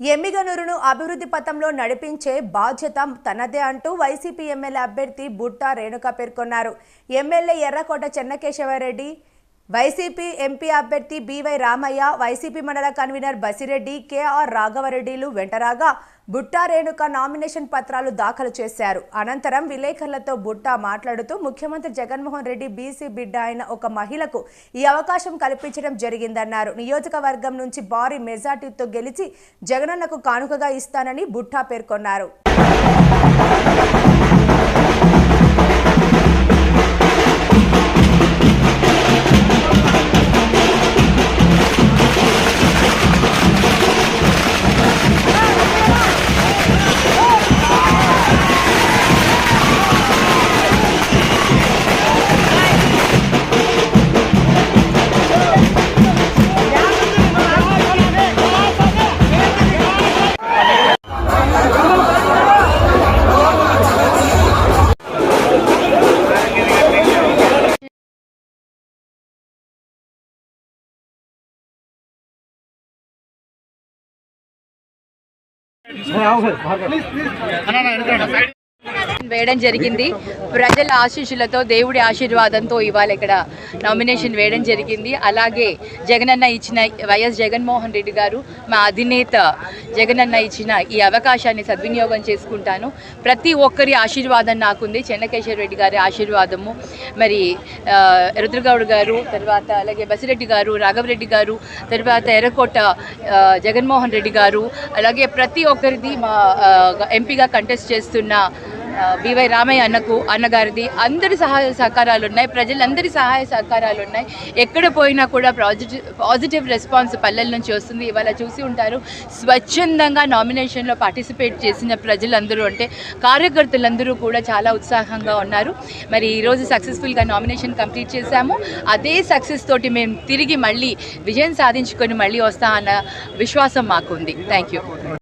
ఎమ్మిగనూరును అభివృద్ధి పథంలో నడిపించే బాధ్యత తనదే అంటూ వైసీపీ ఎమ్మెల్యే అభ్యర్థి బుట్టా రేణుక పేర్కొన్నారు. MLA Errakota Chennakesavareddy YCP MP అభ్యర్థి BY Ramaiah YCP mandal convener Basireddy KR రాఘవరెడ్డిలు వెంటరాగా బుట్టా రేణుక నామినేషన్ పత్రాలు దాఖలు చేశారు. అనంతరం విలేకరులతో బుట్టా మాట్లాడుతూ ముఖ్యమంత్రి జగన్మోహన్ రెడ్డి బీసీ బిడ్డ అయిన ఒక మహిళకు ఈ అవకాశం కల్పించడం జరిగిందన్నారు. నియోజకవర్గం నుంచి భారీ మెజార్టీతో గెలిచి జగనన్నకు కానుకగా ఇస్తానని బుట్టా పేర్కొన్నారు. না না వేయడం జరిగింది. ప్రజల ఆశీస్సులతో దేవుడి ఆశీర్వాదంతో ఇవాళ ఇక్కడ నామినేషన్ వేయడం జరిగింది. అలాగే జగనన్న ఇచ్చిన వైఎస్ జగన్మోహన్ రెడ్డి గారు మా అధినేత జగనన్న ఇచ్చిన ఈ అవకాశాన్ని సద్వినియోగం చేసుకుంటాను. ప్రతి ఒక్కరి ఆశీర్వాదం నాకుంది. చెన్నకేశ్వర రెడ్డి గారి ఆశీర్వాదము. మరి రుద్రగౌడ్ గారు తర్వాత అలాగే బసిరెడ్డి గారు రాఘవరెడ్డి గారు తర్వాత ఎర్రకోట జగన్మోహన్ రెడ్డి గారు అలాగే ప్రతి ఒక్కరిది మా ఎంపీగా కంటెస్ట్ చేస్తున్న బివై రామయ్య అన్నకు అన్నగారిది అందరి సహాయ సహకారాలు ఉన్నాయి. ప్రజలందరి సహాయ సహకారాలు ఉన్నాయి. ఎక్కడ పోయినా కూడా పాజిటివ్ పాజిటివ్ రెస్పాన్స్ పల్లెల నుంచి వస్తుంది. ఇవాళ చూసి ఉంటారు. స్వచ్ఛందంగా నామినేషన్లో పార్టిసిపేట్ చేసిన ప్రజలందరూ అంటే కార్యకర్తలందరూ కూడా చాలా ఉత్సాహంగా ఉన్నారు. మరి ఈరోజు సక్సెస్ఫుల్గా నామినేషన్ కంప్లీట్ చేశాము. అదే సక్సెస్ తోటి మేము తిరిగి మళ్ళీ విజయం సాధించుకొని మళ్ళీ వస్తా అన్న విశ్వాసం మాకుంది. Thank you